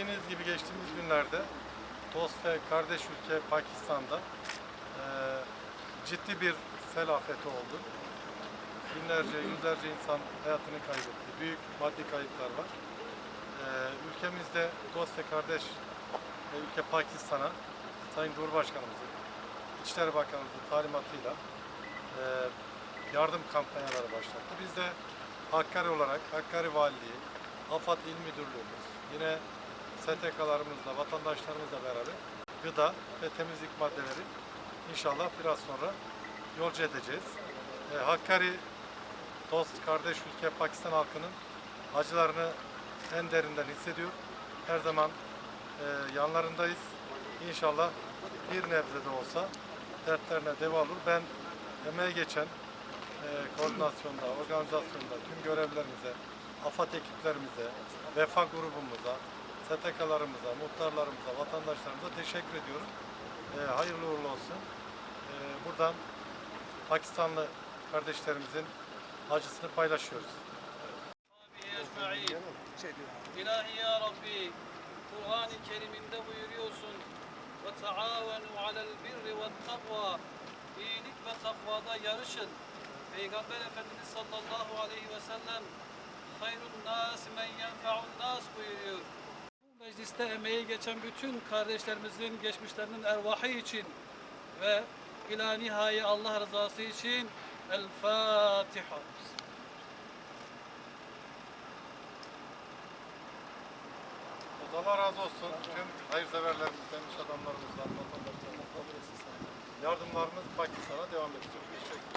Bildiğiniz gibi geçtiğimiz günlerde dost ve kardeş ülke Pakistan'da eee, ciddi bir sel afeti oldu. Binlerce, yüzlerce insan hayatını kaybetti. Büyük maddi kayıplar var. Eee, ülkemizde dost ve kardeş ve ülke Pakistan'a Sayın Cumhurbaşkanımızın, İçişleri Bakanımızın talimatıyla eee, yardım kampanyaları başlattı. Biz de Hakkari olarak Hakkari Valiliği, AFAD İl Müdürlüğümüz, yine STK'larımızla, vatandaşlarımızla beraber gıda ve temizlik maddeleri inşallah biraz sonra yolcu edeceğiz. Eee, Hakkari dost, kardeş ülke Pakistan halkının acılarını en derinden hissediyor. Her zaman eee, yanlarındayız. İnşallah bir nebze de olsa dertlerine deva olur. Ben emeğe geçen eee, koordinasyonda, organizasyonda tüm görevlerimize, AFAD ekiplerimize, vefa grubumuza, STK'larımıza, muhtarlarımıza, vatandaşlarımıza teşekkür ediyorum. Eee, hayırlı uğurlu olsun. Eee, buradan Pakistanlı kardeşlerimizin acısını paylaşıyoruz. İlahi ya Rabbi, Kur'an-ı Kerim'inde buyuruyorsun ve taavenu alel birri ve takva iyilik ve takvada yarışın. Peygamber Efendimiz sallallahu aleyhi ve sellem hayrun nas men yenfa'un nas. Mecliste emeği geçen bütün kardeşlerimizin geçmişlerinin ervahı için ve ila nihai Allah rızası için El Fatiha. Allah razı olsun. Tüm hayırseverlerimizden, iş adamlarımızdan, vatandaşlarımızdan yardımlarımız Pakistan'a devam edecek. Teşekkür